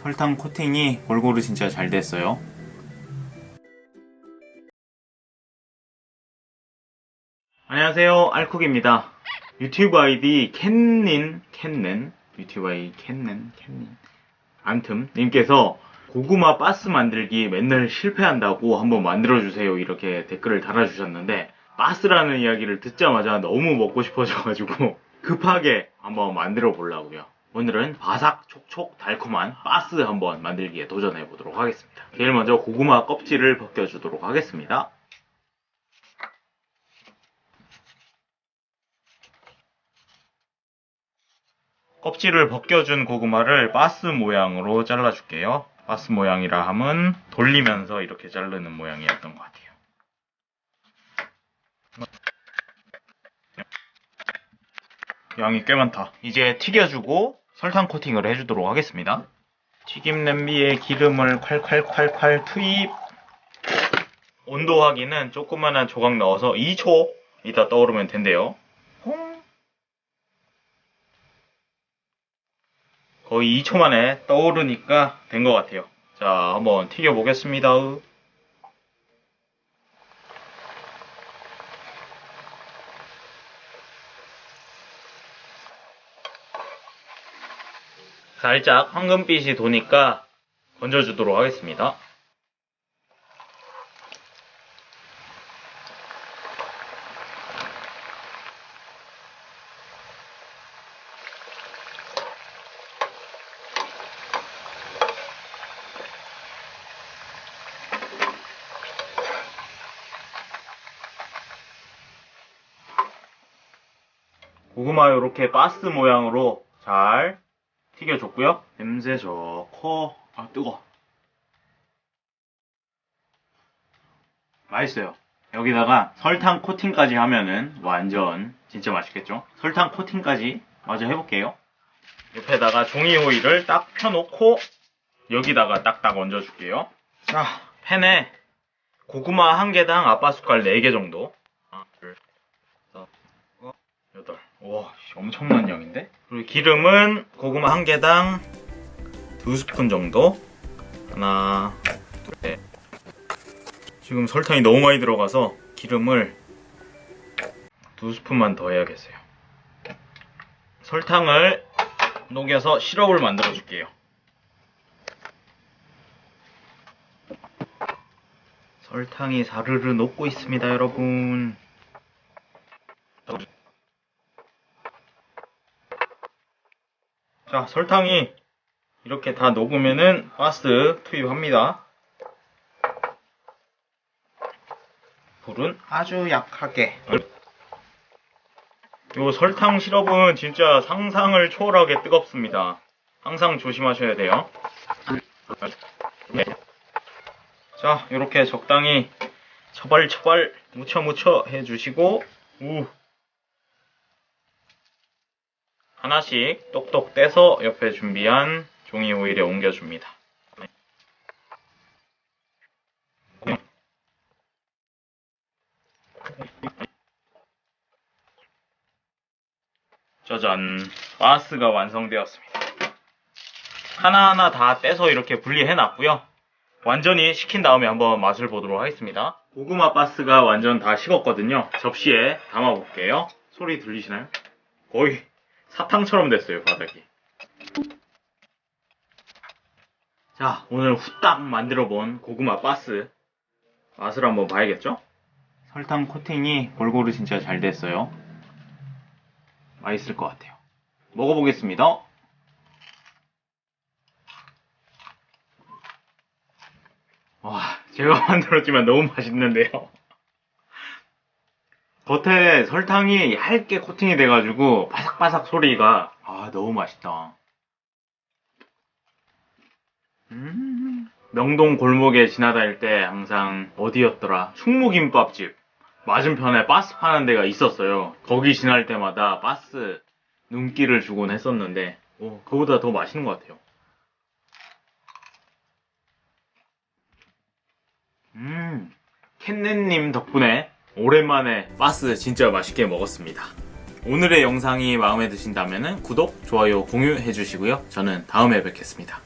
설탕 코팅이 골고루 진짜 잘 됐어요. 안녕하세요. 알쿡입니다. 유튜브 아이디 캔닌, 캔넨, 유튜브 아이디 캔넨, 캔닌. 암튼, 님께서 고구마 바스 만들기 맨날 실패한다고 한번 만들어주세요. 이렇게 댓글을 달아주셨는데, 바스라는 이야기를 듣자마자 너무 먹고 싶어져가지고, 급하게 한번 만들어 보려고요. 오늘은 바삭, 촉촉, 달콤한 바스 한번 만들기에 도전해 보도록 하겠습니다. 제일 먼저 고구마 껍질을 벗겨주도록 하겠습니다. 껍질을 벗겨준 고구마를 바스 모양으로 잘라줄게요. 바스 모양이라 함은 돌리면서 이렇게 자르는 모양이었던 것 같아요. 양이 꽤 많다. 이제 튀겨주고 설탕 코팅을 해주도록 하겠습니다. 튀김 냄비에 기름을 콸콸콸콸 투입. 온도 확인은 조그만한 조각 넣어서 2초 이따 떠오르면 된대요. 홍. 거의 2초 만에 떠오르니까 된 것 같아요. 자, 한번 튀겨 보겠습니다. 살짝 황금빛이 도니까 건져주도록 하겠습니다. 고구마 이렇게 바스 모양으로 잘 튀겨줬고요. 냄새 좋고 아 뜨거. 맛있어요. 여기다가 설탕 코팅까지 하면은 완전 진짜 맛있겠죠? 설탕 코팅까지 마저 해볼게요. 옆에다가 종이 호일을 딱 펴놓고 여기다가 딱딱 얹어줄게요. 자, 팬에 고구마 한 개당 아빠 숟갈 4개 정도. 하나, 둘, 셋, 일곱, 여덟. 와, 씨, 엄청난 양인데? 그리고 기름은 고구마 한 개당 두 스푼 정도. 하나, 둘, 셋. 지금 설탕이 너무 많이 들어가서 기름을 두 스푼만 더 해야겠어요. 설탕을 녹여서 시럽을 만들어 줄게요. 설탕이 사르르 녹고 있습니다, 여러분. 자, 설탕이 이렇게 다 녹으면은 가스 투입합니다. 불은 아주 약하게. 요 설탕 시럽은 진짜 상상을 초월하게 뜨겁습니다. 항상 조심하셔야 돼요. 자, 이렇게 적당히 처발처발 묻혀 묻혀 해주시고, 우. 하나씩 똑똑 떼서 옆에 준비한 종이 호일에 옮겨줍니다. 짜잔, 바스가 완성되었습니다. 하나하나 다 떼서 이렇게 분리해 놨고요. 완전히 식힌 다음에 한번 맛을 보도록 하겠습니다. 고구마 바스가 완전 다 식었거든요. 접시에 담아 볼게요. 소리 들리시나요? 거의 사탕처럼 됐어요, 바닥이. 자, 오늘 후딱 만들어 본 고구마 바스 맛을 한번 봐야겠죠? 설탕 코팅이 골고루 진짜 잘 됐어요. 맛있을 것 같아요. 먹어보겠습니다. 와, 제가 만들었지만 너무 맛있는데요. 겉에 설탕이 얇게 코팅이 돼가지고 바삭바삭 소리가 아 너무 맛있다. 음, 명동 골목에 지나다닐 때 항상 어디였더라 충무김밥집 맞은편에 바스 파는 데가 있었어요. 거기 지날 때마다 바스 눈길을 주곤 했었는데 오, 그보다 더 맛있는 것 같아요. 음, 캔넨님 덕분에 오랜만에 바스 진짜 맛있게 먹었습니다. 오늘의 영상이 마음에 드신다면 구독, 좋아요, 공유해 주시고요. 저는 다음에 뵙겠습니다.